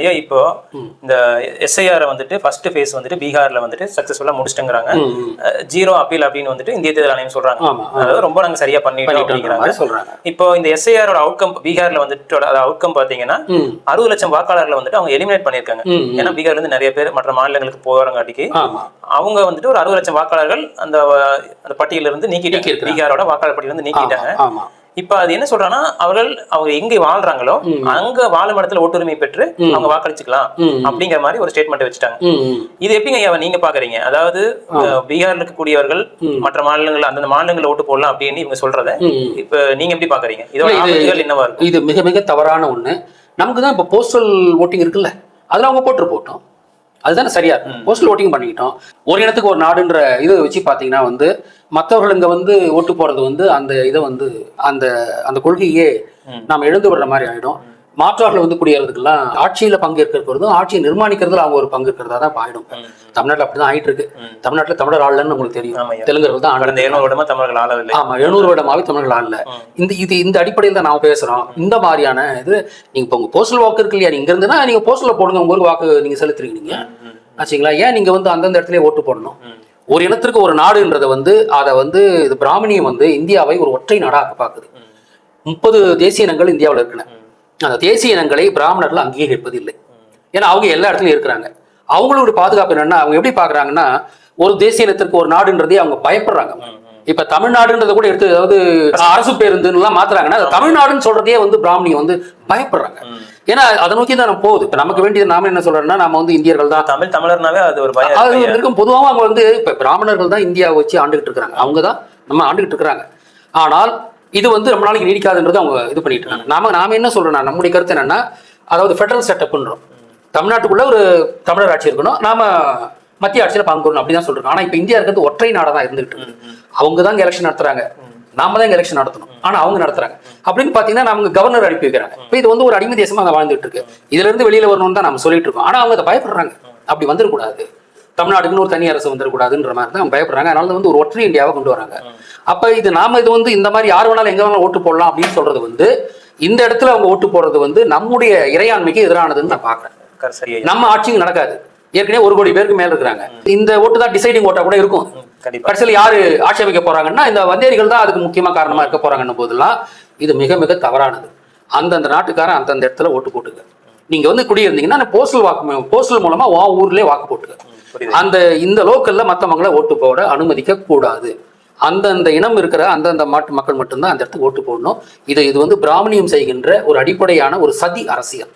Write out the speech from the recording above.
ஐயா இப்போ இந்த எஸ்ஐஆர் வந்துட்டு ஃபர்ஸ்ட் ஃபேஸ் வந்துட்டு பீகார்ல வந்துட்டு சக்சஸ்ஃபுல்லா முடிச்சிட்டங்கிறாங்க. ஜீரோ அப்பீல் அப்படின்னு வந்துட்டு இந்திய தேர்தல் ஆணையம் சொல்றாங்க. அதாவது ரொம்ப நாங்க சரியா பண்ணிட்டோம் அப்படிங்கிறாங்க. சொல்றாங்க. இப்போ இந்த எஸ்ஐஆரோட அவுட்கம் பீகார்ல வந்துட்டு அவுட்கம் பாத்தீங்கன்னா. அறுபது லட்சம் வாக்காளர்களை வந்துட்டு அவங்க எலிமினேட் பண்ணிருக்காங்க. ஏன்னா பீகார்ல இருந்து நிறைய பேர் மற்ற மாநிலங்களுக்கு போறங்காட்டிக்கு அவங்க வந்துட்டு ஒரு அறுபது லட்சம் வாக்காளர்கள் அந்த அந்த பட்டியல இருந்து நீக்கிட்டாங்க. பீகாரோட வாக்காளர் பட்டியல இருந்து நீக்கிட்டாங்க. இப்ப அது என்ன சொல்றாங்கன்னா அவர்கள் அவங்க எங்க வாழ்றாங்களோ அங்க வாழும் இடத்துல ஓட்டுரிமை பெற்று அவங்க வாக்களிச்சுக்கலாம். அப்படிங்கிற மாதிரி ஒரு ஸ்டேட்மெண்ட் வச்சுட்டாங்க. இது எப்படிங்க ஐயா நீங்க பாக்குறீங்க? அதாவது பீகார்ல இருக்கக்கூடியவர்கள் மற்ற மாநிலங்கள் அந்தந்த மாநிலங்கள்ல ஓட்டு போடலாம் அப்படின்னு இவங்க சொல்றத. இப்ப நீங்க எப்படி பாக்குறீங்க? இதோட என்னவா இருக்கும்? இது மிக மிக தவறான ஒண்ணு. நமக்கு தான் இப்போ போஸ்டல் ஓட்டிங் இருக்குல்ல அதுல அவங்க போட்டு போட்டோம். அதுதானே சரியா இருக்கும். போஸ்டல் ஓட்டிங் பண்ணிக்கிட்டோம். ஒரு இடத்துக்கு ஒரு நாடுன்ற இதை வச்சு பார்த்தீங்கன்னா வந்து மற்றவர்கள் இங்க வந்து ஓட்டு போறது வந்து அந்த இதை வந்து அந்த அந்த கொள்கையே நாம் எழுந்து விடுற மாதிரி ஆயிடும். மாற்றார்கள் வந்து குடியேறதுக்கெல்லாம் ஆட்சியில பங்கேற்கிறதும் ஆட்சியை நிர்மாணிக்கிறதுல அவங்க ஒரு பங்கு இருக்கிறதா தான் ஆயிடும். தமிழ்நாட்டுல அப்படிதான் ஆயிட்டு இருக்கு தமிழ்நாட்டுல தமிழர் ஆள்லன்னு உங்களுக்கு தெரியும். தெலுங்கர்கள் தான் இருநூறு வருடமா தமிழர்கள் ஆளவில்லை. ஆமா எழுநூறு வருடமாவே தமிழர்கள் ஆளல. இந்த இது இந்த அடிப்படையில் தான் நாம பேசுறோம். இந்த மாதிரியான இது நீங்க இப்போ உங்க போஸ்டல் வாக்கு இருக்கு இல்லையா? நீங்க இருந்துன்னா நீங்க போஸ்டல்ல போடுங்க உங்க ஊருக்கு வாக்கு நீங்க செலுத்துறீங்க நீங்க ஆச்சுங்களா? ஏன் நீங்க வந்து அந்தந்த இடத்துல ஓட்டு போடணும்? ஒரு இனத்திற்கு ஒரு நாடுன்றதை வந்து அதை வந்து இது பிராமணியம் வந்து இந்தியாவை ஒரு ஒற்றை நாடாக பார்க்குது. முப்பது தேசிய இனங்கள் இந்தியாவில் இருக்குன அந்த தேசிய இனங்களை பிராமணர்கள் அங்கீகரிப்பதில்லை ஏன்னா அவங்க எல்லா இடத்துலயும் இருக்கிறாங்க. அவங்களோட பாதுகாப்பு என்னன்னா அவங்க எப்படி பாக்குறாங்கன்னா ஒரு தேசிய இனத்திற்கு ஒரு நாடுன்றதே அவங்க பயப்படுறாங்க. இப்ப தமிழ்நாடுன்றதை கூட எடுத்து அதாவது அரசு பேருந்துன்னு எல்லாம் மாத்துறாங்கன்னா தமிழ்நாடுன்னு சொல்றதே வந்து பிராமணியம் வந்து பயப்படுறாங்க. ஏன்னா அதை நோக்கி தான் நம்ம போகுது. இப்ப நமக்கு வேண்டியது நாம என்ன சொல்றோம்னா நாம வந்து இந்தியர்கள் தான். தமிழ் தமிழர்னாவே அது ஒரு பயம் அது. இருக்கும். பொதுவாக அவங்க வந்து இப்ப பிராமணர்கள் தான் இந்தியாவை வச்சு ஆண்டுகிட்டு இருக்காங்க அவங்க தான் நம்ம ஆண்டுகிட்டு இருக்கிறாங்க. ஆனால் இது வந்து ரொம்ப நாளைக்கு நீடிக்காதுன்றது அவங்க இது பண்ணிட்டு இருக்காங்க. நாம நாம என்ன சொல்றோம்னா நம்முடைய கருத்து என்னன்னா அதாவது ஃபெடரல் செட்டப்ன்றோம் தமிழ்நாட்டுக்குள்ள ஒரு தமிழர் ஆட்சி இருக்கணும். நாம மத்திய ஆட்சியில பங்கு அப்படிதான் சொல்றோம் ஆனா இப்ப இந்தியா இருக்கிறது ஒற்றை நாடா தான் இருந்துகிட்டு இருக்கு. அவங்க தான் இங்க எலெக்ஷன் நடத்துறாங்க. நாம தான் எலெக்ஷன் நடத்தணும். ஆனா அவங்க நடத்துறாங்க. அப்படின்னு பாத்தீங்கன்னா நமக்கு கவர்னர் அனுப்பி வைக்கிறாங்க இப்ப இது வந்து ஒரு அடிமை தேசமா அங்க வாழ்ந்துட்டு இருக்கு. இதுல இருந்து வெளியில வரணும்னு தான் நம்ம சொல்லிட்டு இருக்கோம். ஆனா அவங்க அதை பயப்படுறாங்க. அப்படி வந்துடக்கூடாது. தமிழ்நாடுக்குன்னு ஒரு தனி அரசு வந்துடக்கூடாதுன்ற மாதிரி தான் அவங்க பயப்படுறாங்க. அதனால தான் வந்து ஒரு ஒற்றை இந்தியாவை கொண்டு வராங்க. அப்ப இது நாம இது வந்து இந்த மாதிரி யார் வேணாலும் எங்க வேணாலும் ஓட்டு போடலாம் அப்படின்னு சொல்றது வந்து இந்த இடத்துல அவங்க ஓட்டு போடுறது வந்து நம்முடைய இறையாண்மைக்கு எதிரானதுன்னு நான் பாக்குறேன். நம்ம ஆட்சியும் நடக்காது. ஏற்கனவே ஒரு கோடி பேருக்கு மேல இருக்கிறாங்க. இந்த ஓட்டு தான் டிசைடிங் ஓட்டா கூட இருக்கும். கடைசியில் யாரு ஆட்சி அமைக்க போறாங்கன்னா இந்த வந்தேரிகள் தான் அதுக்கு முக்கியமா காரணமா இருக்க போறாங்கன்னும் போதெல்லாம் இது மிக மிக தவறானது. அந்தந்த நாட்டுக்காரன் அந்தந்த இடத்துல ஓட்டு போட்டுக்க. நீங்க வந்து குடியிருந்தீங்கன்னா போஸ்டல் வாக்கு போஸ்டல் மூலமா உன் ஊர்லயே வாக்கு போட்டுக்க. அந்த இந்த லோக்கல்ல மத்தவங்கள ஓட்டு போட அனுமதிக்க கூடாது. அந்தந்த இனம் இருக்கிற அந்தந்த மாட்டு மக்கள் மட்டும்தான் அந்த இடத்துக்கு ஓட்டு போடணும். இது இது வந்து பிராமணியம் செய்கின்ற ஒரு அடிப்படையான ஒரு சதி அரசியல்.